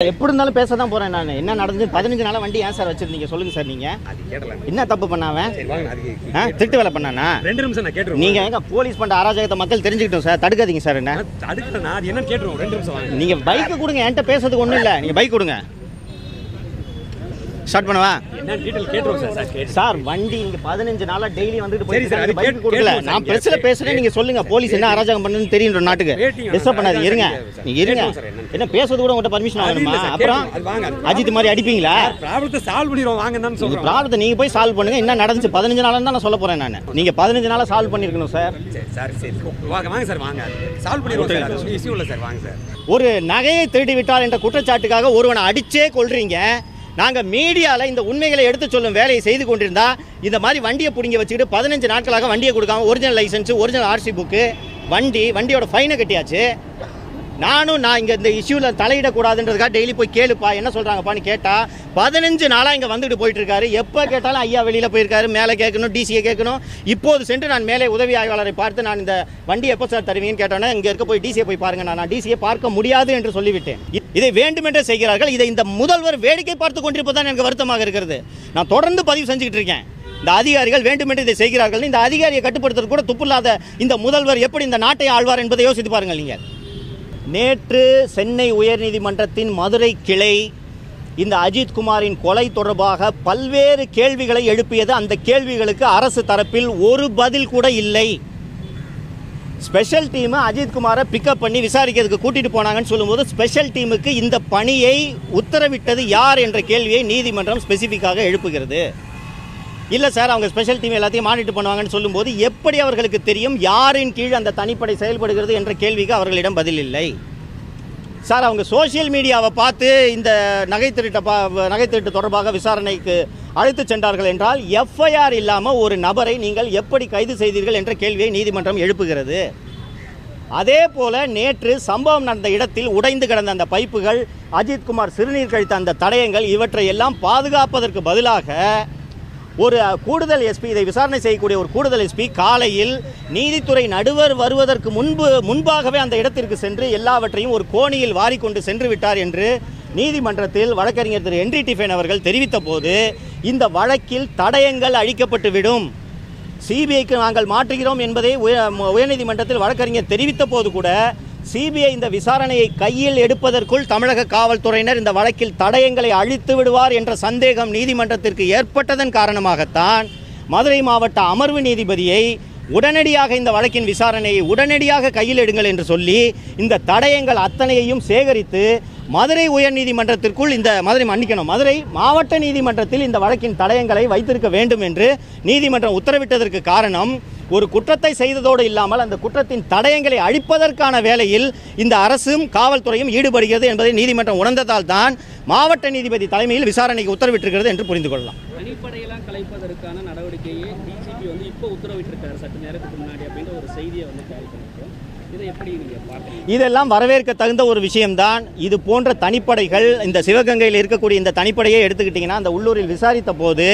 எப்படி இருந்தாலும் பேச தான் போறேன் நான். என்ன நடந்து பதினஞ்சு நாளா வண்டி ஏன் சார் வச்சிருந்தீங்க? சொல்லுங்க சார் நீங்க. என்ன தப்பு பண்ணாவன் திருட்டு வேலை பண்ணானா? ரெண்டு நிமிஷம் நான் கேட்டுருவோம் நீங்க எங்க போலீஸ் பண்ற அராஜகத்தை மக்கள் தெரிஞ்சுக்கிட்டோம் சார். தடுக்காதீங்க சார் என்ன? நான் அது என்னன்னு கேட்டுருவோம் ரெண்டு நிமிஷம் நீங்க பைக் கொடுங்க என்கிட்ட பேசுறதுக்கு ஒண்ணும் இல்ல. நீங்க பைக் கொடுங்க. ஸ்டார்ட் பண்ணவா? சார் வண்டி இங்க பதினஞ்சு நாளா டெய்லி வந்துட்டு சரி சார், அது போயிட்டு கொடுக்கல. நான் கே- பேசுறேன் நீங்க சொல்லுங்க. போலீஸ் என்ன அராஜகம் பண்ணுன்னு தெரியும் நாட்டுக்கு. டிஸ்டர்ப் பண்ணாதீங்க இருங்க. நீங்க இருங்க. என்ன பேசுறது கூட உங்கள்கிட்ட பர்மிஷன் வாங்கணுமா? அப்புறம் அஜித் மாதிரி அடிப்பீங்களா? ப்ராப்ளத்தை சால்வ் பண்ணிடுவோம் வாங்க தான் இந்த சொல்றோம். ப்ராப்ளத்தை நீங்க போய் சால்வ் பண்ணுங்க. என்ன நடந்துச்சு? பதினஞ்சு நாளா தான் நான் சொல்ல போறேன் நான். நீங்க பதினஞ்சு நாளா சால்வ் பண்ணிருக்கணும் சார். சரி சார் வாங்க வாங்க சார் வாங்க. சால்வ் பண்ணிடுவோம் சார் வாங்க சார். ஒரு நகையை திருடி விட்டார் என்ற குற்றச்சாட்டுக்காக ஒருவனை அடிச்சே கொள்றீங்க நாங்கள் மீடியாவில் இந்த உண்மைகளை எடுத்து சொல்லும் வேலையை செய்து கொண்டிருந்தா இந்த மாதிரி வண்டியை பிடிங்க வச்சுக்கிட்டு பதினஞ்சு நாட்களாக வண்டியை கொடுக்காம original licence original RC book வண்டி வண்டியோட ஃபைனை கட்டியாச்சு. நானும் நான் இங்கே இந்த இஷ்யூவில் தலையிடக்கூடாதுன்றதுக்காக டெய்லி போய் கேளுப்பா என்ன சொல்கிறாங்கப்பான்னு கேட்டால் பதினஞ்சு நாளாக இங்கே வந்துட்டு போயிட்டுருக்காரு. எப்போ கேட்டாலும் ஐயா வெளியில் போயிருக்காரு மேலே கேட்கணும் டிசியை கேட்கணும். இப்போது சென்று நான் மேலே உதவி ஆய்வாளரை பார்த்து நான் இந்த வண்டி எப்போ சார் தருவீங்கன்னு கேட்டோன்னே இங்கே இருக்க போய் டிசியை போய் பாருங்க நான். டிசியை பார்க்க முடியாது என்று சொல்லிவிட்டேன். இதை வேண்டுமென்றே செய்கிறார்கள். இதை இந்த முதல்வர் வேடிக்கை பார்த்து கொண்டிருப்பதுதான் எனக்கு வருத்தமாக இருக்கிறது. நான் தொடர்ந்து பதிவு செஞ்சுக்கிட்டு இருக்கேன். இந்த அதிகாரிகள் வேண்டுமென்று இதை செய்கிறார்கள். இந்த அதிகாரியை கட்டுப்படுத்துறது கூட துப்பில்லாத இந்த முதல்வர் எப்படி இந்த நாட்டை ஆழ்வார் என்பதை யோசித்து பாருங்கள் நீங்கள். நேற்று சென்னை உயர்நீதிமன்றத்தின் மதுரை கிளை இந்த அஜித் குமாரின் கொலை தொடர்பாக பல்வேறு கேள்விகளை எழுப்பியது. அந்த கேள்விகளுக்கு அரசு தரப்பில் ஒரு பதில் கூட இல்லை. ஸ்பெஷல் டீமை அஜித்குமாரை பிக்கப் பண்ணி விசாரிக்கிறதுக்கு கூட்டிட்டு போனாங்கன்னு சொல்லும்போது ஸ்பெஷல் டீமுக்கு இந்த பணியை உத்தரவிட்டது யார் என்ற கேள்வியை நீதிமன்றம் ஸ்பெசிஃபிக்காக எழுப்புகிறது. இல்லை சார் அவங்க ஸ்பெஷல் டீம் எல்லாத்தையும் மானிட்டர் பண்ணுவாங்கன்னு சொல்லும்போது எப்படி அவர்களுக்கு தெரியும் யாரின் கீழ் அந்த தனிப்படை செயல்படுகிறது என்ற கேள்விக்கு அவர்களிடம் பதில் இல்லை. சார் அவங்க சோஷியல் மீடியாவை பார்த்து இந்த நகை திருட்ட பா நகை திருட்டு தொடர்பாக விசாரணைக்கு அழைத்து சென்றார்கள் என்றால் எஃப்ஐஆர் இல்லாமல் ஒரு நபரை நீங்கள் எப்படி கைது செய்தீர்கள் என்ற கேள்வியை நீதிமன்றம் எழுப்புகிறது. அதே போல நேற்று சம்பவம் நடந்த இடத்தில் உடைந்து கிடந்த அந்த பைப்புகள் அஜித்குமார் சிறுநீர் கழித்த அந்த தடயங்கள் இவற்றை எல்லாம் பாதுகாப்பதற்கு பதிலாக ஒரு கூடுதல் எஸ்பி இதை விசாரணை செய்யக்கூடிய ஒரு கூடுதல் எஸ்பி காலையில் நீதித்துறை நடுவர் வருவதற்கு முன்பு முன்பாகவே அந்த இடத்திற்கு சென்று எல்லாவற்றையும் ஒரு கோணியில் வாரிக்கொண்டு சென்று விட்டார் என்று நீதிமன்றத்தில் வழக்கறிஞர் திரு என்ரி டிஃபன் அவர்கள் தெரிவித்த போது இந்த வழக்கில் தடயங்கள் அழிக்கப்பட்டுவிடும் சிபிஐக்கு நாங்கள் மாற்றுகிறோம் என்பதை உயர்நீதிமன்றத்தில் வழக்கறிஞர் தெரிவித்த போது கூட சிபிஐ இந்த விசாரணையை கையில் எடுப்பதற்குள் தமிழக காவல்துறையினர் இந்த வழக்கில் தடயங்களை அழித்து விடுவார் என்ற சந்தேகம் நீதிமன்றத்திற்கு ஏற்பட்டதன் காரணமாகத்தான் மதுரை மாவட்ட அமர்வு நீதிபதியை உடனடியாக இந்த வழக்கின் விசாரணையை உடனடியாக கையில் எடுங்கள் என்று சொல்லி இந்த தடயங்கள் அத்தனையையும் சேகரித்து மதுரை உயர்நீதிமன்றத்திற்குள் இந்த மதுரை மன்னிக்கணும். மதுரை மாவட்ட நீதிமன்றத்தில் இந்த வழக்கின் தடயங்களை வைத்திருக்க வேண்டும் என்று நீதிமன்றம் உத்தரவிட்டதற்கு காரணம் ஒரு குற்றத்தை செய்ததோடு இல்லாமல் அந்த குற்றத்தின் தடயங்களை அழிப்பதற்கான வேலையில் இந்த அரசும் காவல்துறையும் ஈடுபடுகிறது என்பதை நீதிமன்றம் உணர்ந்ததால் தான் மாவட்ட நீதிபதி தலைமையில் விசாரணைக்கு உத்தரவிட்டிருக்கிறது என்று புரிந்து கொள்ளலாம். தனிப்படையெல்லாம் கலைப்பதற்கான நடவடிக்கையை டிஜிபி வந்து இப்போ உத்தரவிட்டிருக்காரு சற்று நேரத்துக்கு முன்னாடி அப்படின்ற ஒரு செய்தியை வந்து கேள்வி இதெல்லாம் வரவேற்க தகுந்த ஒரு விஷயம்தான். இது போன்ற தனிப்படைகள் இந்த சிவகங்கையில் இருக்கக்கூடிய இந்த தனிப்படையை எடுத்துக்கிட்டிங்கன்னா அந்த உள்ளூரில் விசாரித்த போது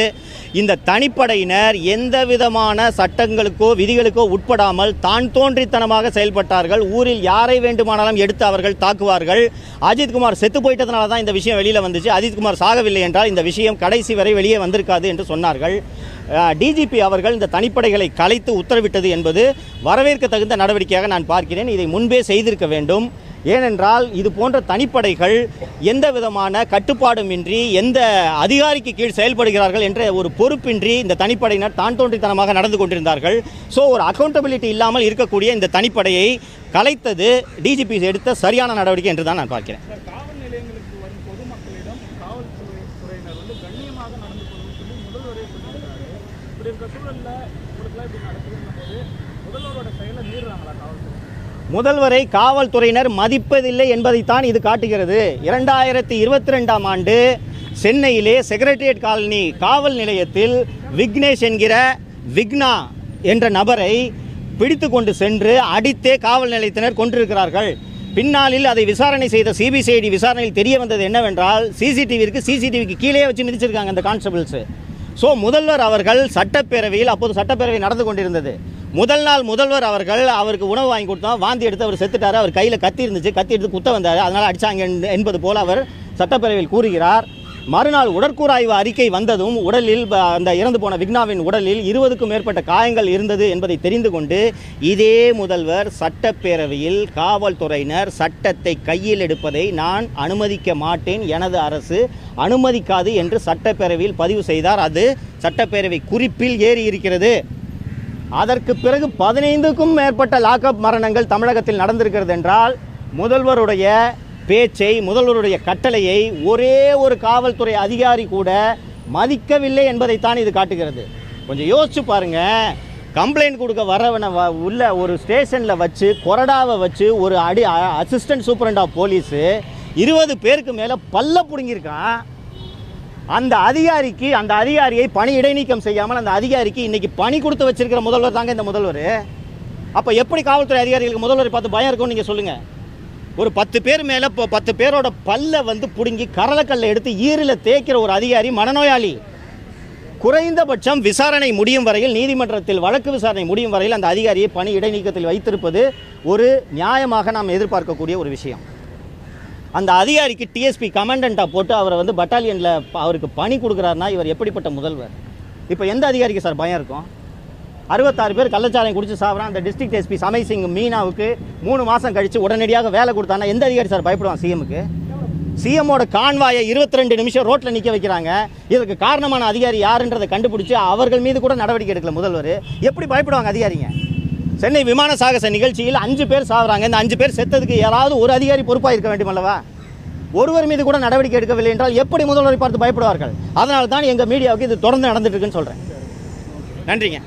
இந்த தனிப்படையினர் எந்த விதமான சட்டங்களுக்கோ விதிகளுக்கோ உட்படாமல் தான் தோன்றித்தனமாக செயல்பட்டார்கள். ஊரில் யாரை வேண்டுமானாலும் எடுத்து அவர்கள் தாக்குவார்கள். அஜித்குமார் செத்து போயிட்டதுனால தான் இந்த விஷயம் வெளியில் வந்துச்சு. அஜித்குமார் சாகவில்லை என்றால் இந்த விஷயம் கடைசி வரை வெளியே வந்திருக்காது என்று சொன்னார்கள். டிஜிபி அவர்கள் இந்த தனிப்படைகளை கலைத்து உத்தரவிட்டது என்பது வரவேற்க தகுந்த நடவடிக்கையாக நான் பார்க்கிறேன். இதை முன்பே செய்திருக்க வேண்டும். ஏனென்றால் இது போன்ற தனிப்படைகள் எந்த விதமான கட்டுப்பாடுமின்றி எந்த அதிகாரிக்கு கீழ் செயல்படுகிறார்கள் என்ற ஒரு பொறுப்பின்றி இந்த தனிப்படையினர் தான் தோன்றித்தனமாக நடந்து கொண்டிருந்தார்கள். ஸோ ஒரு அக்கௌண்டபிலிட்டி இல்லாமல் இருக்கக்கூடிய இந்த தனிப்படையை கலைத்தது டிஜிபி எடுத்த சரியான நடவடிக்கை என்று தான் நான் பார்க்கிறேன். இப்படி இருக்க இப்படி நடக்குதுன்னும் போது முதல்வரோட செயலை மீறுறாங்களா காவல்துறை? முதல்வரை காவல்துறையினர் மதிப்பதில்லை என்பதைத்தான் இது காட்டுகிறது. இரண்டாயிரத்தி இருபத்தி ரெண்டாம் ஆண்டு சென்னையிலே செக்ரட்டரியேட் காலனி காவல் நிலையத்தில் விக்னேஷ் என்கிற விக்னா என்ற நபரை பிடித்து கொண்டு சென்று அடித்தே காவல் நிலையத்தினர் கொண்டிருக்கிறார்கள் பின்னாளில் அதை விசாரணை செய்த சிபிசிஐடி விசாரணையில் தெரிய வந்தது என்னவென்றால் சிசிடிவிக்கு சிசிடிவிக்கு கீழே வச்சு மிதிச்சிருக்காங்க அந்த கான்ஸ்டபிள்ஸு. ஸோ முதல்வர் அவர்கள் சட்டப்பேரவையில் அப்போது சட்டப்பேரவை நடந்து கொண்டிருந்தது. முதல் நாள் முதல்வர் அவர்கள் அவருக்கு உணவு வாங்கி கொடுத்தோம் வாந்தி எடுத்து அவர் செத்துட்டார். அவர் கையில் கத்தி இருந்துச்சு. கத்தி எடுத்து குத்த வந்தார். அதனால் அடிச்சாங்க என்பது போல் அவர் சட்டப்பேரவையில் கூறுகிறார். மறுநாள் உடற்கூறாய்வு அறிக்கை வந்ததும் உடலில் அந்த இறந்து போன விக்னாவின் உடலில் இருபதுக்கும் மேற்பட்ட காயங்கள் இருந்தது என்பதை தெரிந்து கொண்டு இதே முதல்வர் சட்டப்பேரவையில் காவல்துறையினர் சட்டத்தை கையில் எடுப்பதை நான் அனுமதிக்க மாட்டேன். எனது அரசு அனுமதிக்காது என்று சட்டப்பேரவையில் பதிவு செய்தார். அது சட்டப்பேரவை குறிப்பில் ஏறி இருக்கிறது அதற்கு பிறகு பதினைந்துக்கும் மேற்பட்ட லாக்அப் மரணங்கள் தமிழகத்தில் நடந்திருக்கிறது என்றால் முதல்வருடைய பேச்சை முதல்வருடைய கட்டளையை ஒரே ஒரு காவல்துறை அதிகாரி கூட மதிக்கவில்லை என்பதைத்தான் இது காட்டுகிறது. கொஞ்சம் யோசிச்சு பாருங்க. கம்ப்ளைண்ட் கொடுக்க வரவனை வ- உள்ள ஒரு ஸ்டேஷனில் வச்சு கொரடாவை வச்சு ஒரு அடி அசிஸ்டன்ட் சூப்பரண்ட் ஆஃப் போலீஸு இருபது பேருக்கு மேலே பல்ல பிடுங்கியிருக்கான். அந்த அதிகாரிக்கு அந்த அதிகாரியை பணி இடைநீக்கம் செய்யாமல் அந்த அதிகாரிக்கு இன்னைக்கு பணி கொடுத்து வச்சிருக்கிற முதல்வர் தாங்க இந்த முதல்வர். அப்போ எப்படி காவல்துறை அதிகாரிகளுக்கு முதல்வரை பார்த்து பயம் இருக்கும்னு நீங்கள் சொல்லுங்கள் ஒரு பத்து பேர் மேலே இப்போ பத்து பேரோட பல்ல வந்து பிடுங்கி கரலக்கல்லை எடுத்து ஈரில் தேய்க்கிற ஒரு அதிகாரி மனநோயாளி. குறைந்தபட்சம் விசாரணை முடியும் வரையில் நீதிமன்றத்தில் வழக்கு விசாரணை முடியும் வரையில் அந்த அதிகாரியை பணி இடைநீக்கத்தில் வைத்திருப்பது ஒரு நியாயமாக நாம் எதிர்பார்க்கக்கூடிய ஒரு விஷயம். அந்த அதிகாரிக்கு டிஎஸ்பி கமாண்டண்ட்டாக போட்டு அவரை வந்து பட்டாலியனில் அவருக்கு பணி கொடுக்குறாருன்னா இவர் எப்படிப்பட்ட முதல்வர்? இப்போ எந்த அதிகாரிக்கு சார் பயம் இருக்கும்? அறுபத்தாறு பேர் கள்ளச்சாராயம் குடிச்சு சாப்பிட்றான் அந்த டிஸ்ட்ரிக்ட் எஸ்பி சமய் சிங் மீனாவுக்கு மூணு மாதம் கழித்து உடனடியாக வேலை கொடுத்தானா எந்த அதிகாரி சார் பயப்படுவான் சிஎமுக்கு சிஎம்மோட கான்வாயை இருபத்தி ரெண்டு நிமிஷம் ரோட்டில் நிற்க வைக்கிறாங்க. இதற்கு காரணமான அதிகாரி யாருன்றதை கண்டுபிடிச்சி அவர்கள் மீது கூட நடவடிக்கை எடுக்கல முதல்வர். எப்படி பயப்படுவாங்க அதிகாரிங்க? சென்னை விமான சாகச நிகழ்ச்சியில் அஞ்சு பேர் சாகுறாங்க. இந்த அஞ்சு பேர் செத்ததுக்கு யாராவது ஒரு அதிகாரி பொறுப்பாக இருக்க வேண்டும் அல்லவா? ஒருவர் மீது கூட நடவடிக்கை எடுக்கவில்லை என்றால் எப்படி முதல்வரை பார்த்து பயப்படுவார்கள்? அதனால தான் எங்கள் மீடியாவுக்கு இது தொடர்ந்து நடந்துட்டு இருக்குன்னு சொல்கிறேன் நன்றிங்க.